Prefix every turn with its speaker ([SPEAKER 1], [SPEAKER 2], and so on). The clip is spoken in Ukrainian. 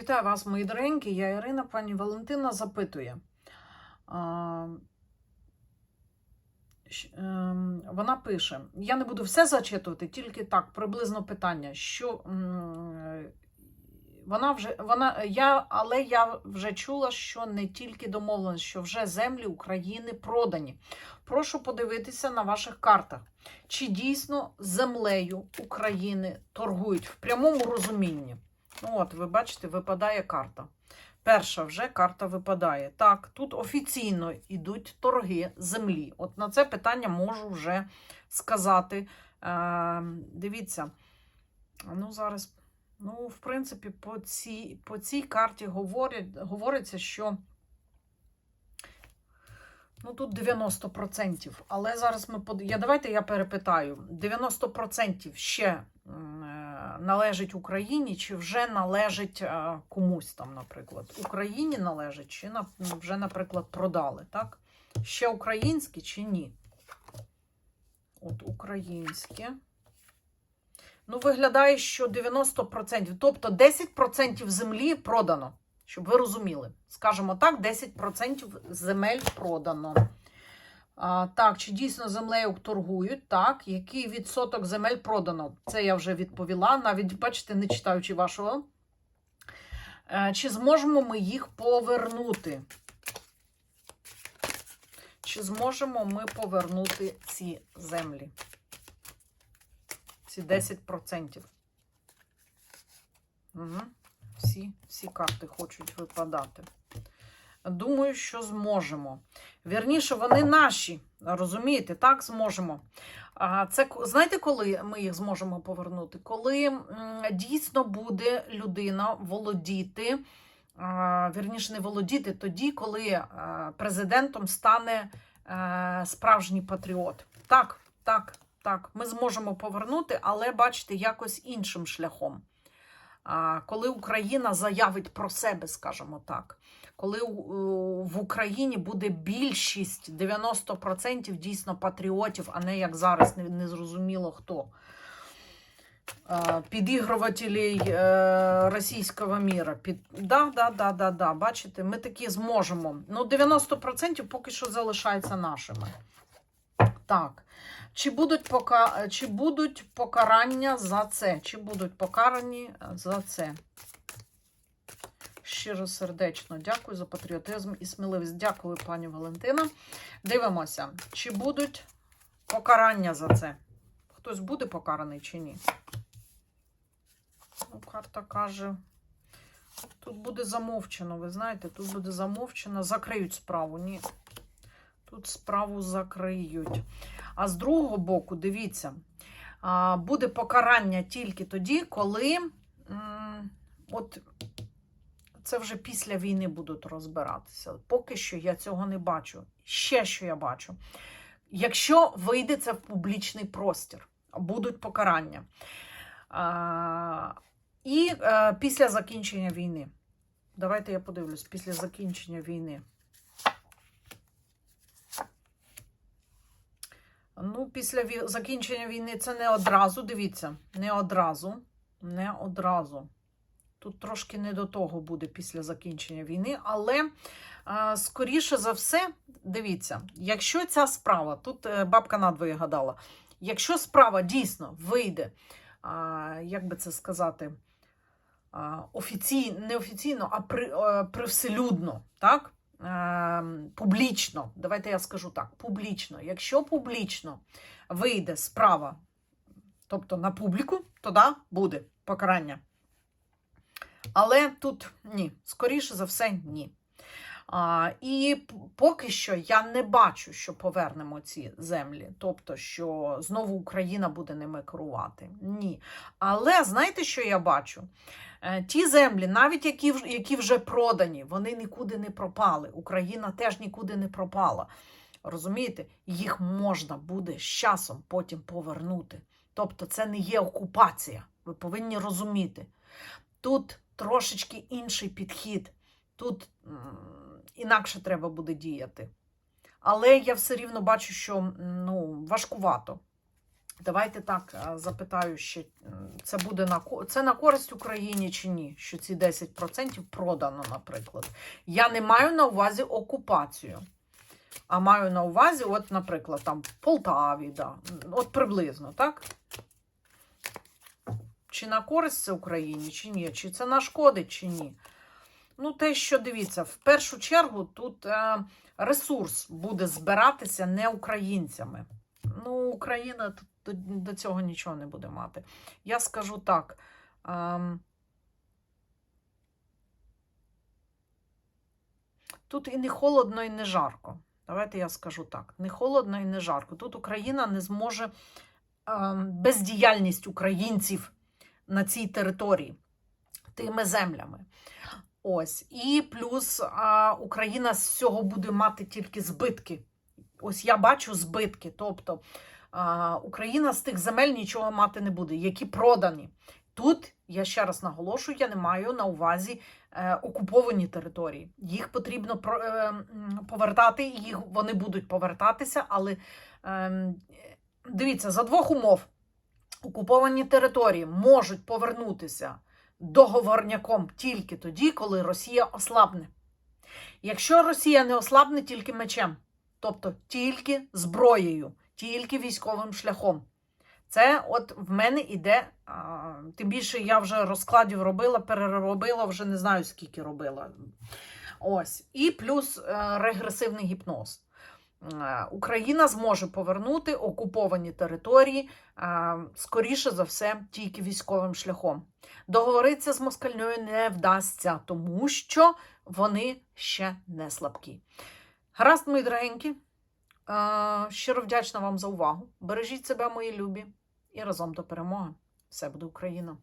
[SPEAKER 1] Вітаю вас, мої доренькі. Я Ірина, пані Валентина запитує. Ем, Вона пише: Я не буду все зачитувати, тільки так, приблизно питання. Що вона вже вона я, але я вже чула, що не тільки домовленість, що вже землі України продані. Прошу подивитися на ваших картах, чи дійсно землею України торгують в прямому розумінні. Ну, от, ви бачите, випадає карта. Перша вже карта випадає. Так, тут офіційно йдуть торги землі. От на це питання можу вже сказати. Е, дивіться, ну зараз, ну, в принципі, по цій, по цій карті говорять, говориться, що ну, тут 90%. Але зараз ми я, давайте я перепитаю: 90% ще належить Україні, чи вже належить е, комусь там, наприклад. Україні належить, чи вже, наприклад, продали, так? Ще українські чи ні? От українське. Ну, виглядає, що 90%, тобто 10% землі продано, щоб ви розуміли. Скажімо так, 10% земель продано. А, так, чи дійсно землею торгують? Так. Який відсоток земель продано? Це я вже відповіла, навіть, бачите, не читаючи вашого. Е, Чи зможемо ми їх повернути? Чи зможемо ми повернути ці землі? Ці 10%. Угу. Всі, всі карти хочуть випадати. Думаю, що зможемо. Вірніше, вони наші. Розумієте, так зможемо. Це знаєте, коли ми їх зможемо повернути? Коли дійсно буде людина володіти, вірніше, не володіти тоді, коли президентом стане е, справжній патріот. Так, так, так, ми зможемо повернути, але бачите, якось іншим шляхом. Коли Україна заявить про себе, скажімо так, коли в Україні буде більшість 90% дійсно патріотів, а не як зараз не, не зрозуміло хто. Підігрувателей російського міра. Під... Да, да, да, да, да. Бачите, ми такі зможемо. Ну, 90% поки що залишається нашими. Так. Чи будуть, пока... Чи будуть покарання за це? Чи будуть покарані за це? Щиро сердечно дякую за патріотизм і сміливість. Дякую, пані Валентина. Дивимося, чи будуть покарання за це. Хтось буде покараний чи ні? Ну, карта каже. Тут буде замовчено, ви знаєте, тут буде замовчено. Закриють справу. Ні. Тут справу закриють. А з другого боку, дивіться, буде покарання тільки тоді, коли от це вже після війни будуть розбиратися. Поки що я цього не бачу. Ще що я бачу. Якщо вийде це в публічний простір, будуть покарання. І е, після закінчення війни. Давайте я подивлюсь, після закінчення війни. Ну, після ві- закінчення війни це не одразу, дивіться, не одразу, не одразу. Тут трошки не до того буде після закінчення війни, але скоріше за все, дивіться, якщо ця справа, тут е, бабка надвоє гадала, якщо справа дійсно вийде, а, як би це сказати, а, офіційно, не офіційно, а при, е, привселюдно, так? Е, публічно, давайте я скажу так, публічно. Якщо публічно вийде справа, тобто на публіку, то да, буде покарання. Але тут ні, скоріше за все, ні. А, і поки що я не бачу, що повернемо ці землі, тобто, що знову Україна буде ними керувати. Ні. Але знаєте, що я бачу? Е, Ті землі, навіть які, які вже продані, вони нікуди не пропали. Україна теж нікуди не пропала. Розумієте, їх можна буде з часом потім повернути. Тобто, це не є окупація. Ви повинні розуміти. Тут трошечки інший підхід. Тут інакше треба буде діяти. Але я все рівно бачу, що ну, важкувато. Давайте так е, запитаю ще, це буде на це на користь Україні чи ні? Що ці 10% продано, наприклад. Я не маю на увазі окупацію, а маю на увазі, от, наприклад, там Полтаві, да. от приблизно, так? Чи на користь це Україні, чи ні? Чи це нашкодить, чи ні? Ну, те, що дивіться, в першу чергу тут е, ресурс буде збиратися не українцями. Ну, Україна до, цього нічого не буде мати. Я скажу так. ем, Тут і не холодно, і не жарко. Давайте я скажу так: не холодно і не жарко. Тут Україна не зможе ем, бездіяльність українців на цій території тими землями. Ось. І плюс а, Україна з цього буде мати тільки збитки. Ось я бачу збитки. Тобто а, Україна з тих земель нічого мати не буде, які продані. Тут, я ще раз наголошую, я не маю на увазі е, окуповані території. Їх потрібно про- е, повертати, їх вони будуть повертатися, але е, дивіться, за двох умов окуповані території можуть повернутися договорняком тільки тоді, коли Росія ослабне. Якщо Росія не ослабне тільки мечем, тобто тільки зброєю, тільки військовим шляхом. Це от в мене іде, тим більше я вже розкладів робила, переробила, вже не знаю скільки робила. Ось. І плюс е, регресивний гіпноз. Е, Україна зможе повернути окуповані території, е, скоріше за все, тільки військовим шляхом. Договоритися з москальною не вдасться, тому що вони ще не слабкі. Гаразд, мої дорогенькі. Е, Щиро вдячна вам за увагу. Бережіть себе, мої любі, і разом до перемоги. Все буде Україна!